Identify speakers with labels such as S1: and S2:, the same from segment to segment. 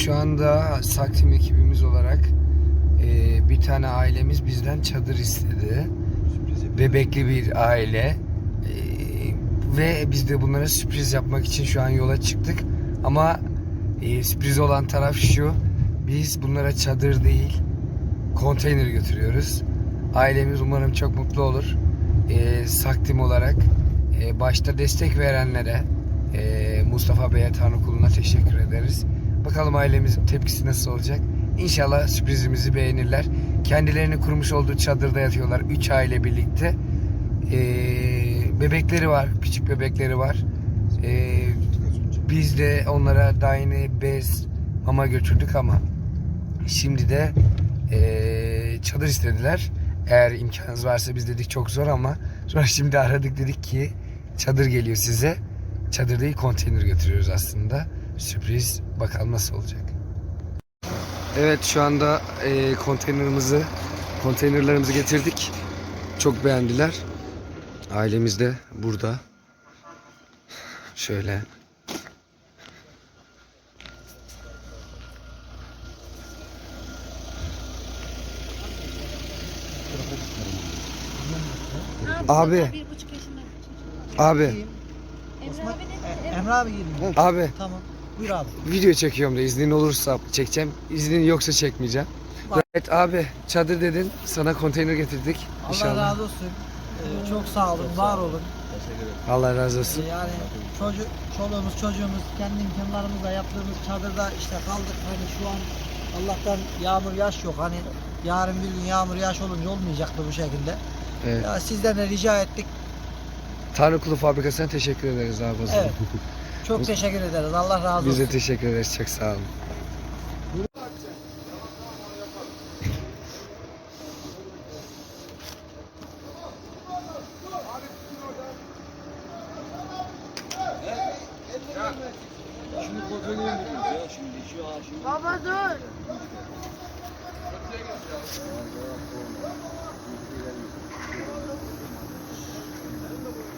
S1: şu anda Saktim ekibimiz olarak e, bir tane ailemiz bizden çadır istedi. Bebekli bir aile. E, ve biz de bunlara sürpriz yapmak için şu an yola çıktık. Ama e, sürpriz olan taraf şu. Biz bunlara çadır değil, konteyner götürüyoruz. Ailemiz umarım çok mutlu olur. E, Saktim olarak e, başta destek verenlere, e, Mustafa Bey'e Tanrı kuluna teşekkür ederiz. Bakalım ailemizin tepkisi nasıl olacak. İnşallah sürprizimizi beğenirler. Kendilerini kurmuş olduğu çadırda yatıyorlar. Üç aile birlikte. E, bebekleri var. Küçük bebekleri var. E, biz de onlara daha yeni bez, mama götürdük ama şimdi de e, çadır istediler. Eğer imkanınız varsa biz dedik çok zor ama sonra şimdi aradık dedik ki çadır geliyor size. Çadır değil konteyner götürüyoruz aslında. Sürpriz bakalım nasıl olacak. Evet şu anda e, konteynerimizi konteynerlarımızı getirdik. Çok beğendiler. Ailemiz de burada. Şöyle. Abi. Abi,
S2: Emre abi ne?
S3: Emre abi girmiyor.
S1: abi
S3: Tamam. Buyur abi.
S1: video çekiyorum da iznin olursa çekeceğim. İznin yoksa çekmeyeceğim.
S3: Var.
S1: Evet abi çadır dedin sana konteyner getirdik.
S3: Allah
S1: İnşallah.
S3: razı olsun. Ee, çok sağ olun, var olun.
S1: Allah razı olsun.
S3: Ee, yani çocuk, çoluğumuz, çocuğumuz, kendi imkanlarımızla yaptığımız çadırda işte kaldık. Hani şu an Allah'tan yağmur yaş yok. Hani yarın bir gün yağmur yaş olunca olmayacaktı bu şekilde.
S1: Evet.
S3: Ya sizden de rica ettik.
S1: Tanrı Kulu Fabrikası'na teşekkür ederiz abi. o zaman.
S3: Evet. Çok teşekkür ederiz. Allah razı
S1: Biz
S3: olsun.
S1: de teşekkür ederiz. Çok sağ olun.
S2: Baba dur.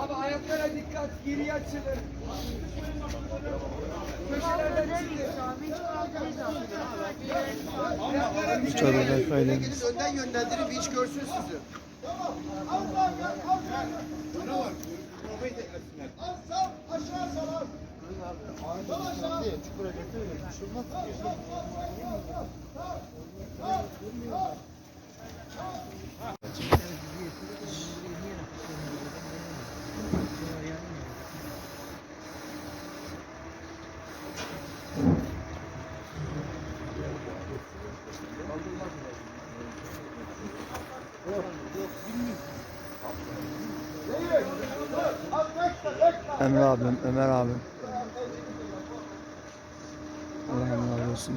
S1: Abi ayaklara dikkat, geri açılın. Köşelerden çıkın. önden yönlendirin bir iç görsün sizi. Tamam. Al sağ gel. Al sağ gel. Bana var. Kafayı teklesinler. Al
S4: sağ. Aşağı sal al. Sal aşağı.
S2: Çukura götürüyor. Düşürmez ki. Sal sal sal sal sal. Sal. Sal. Sal.
S3: Thank you.
S1: Emre abim, Ömer abim. Allah'ım razı olsun.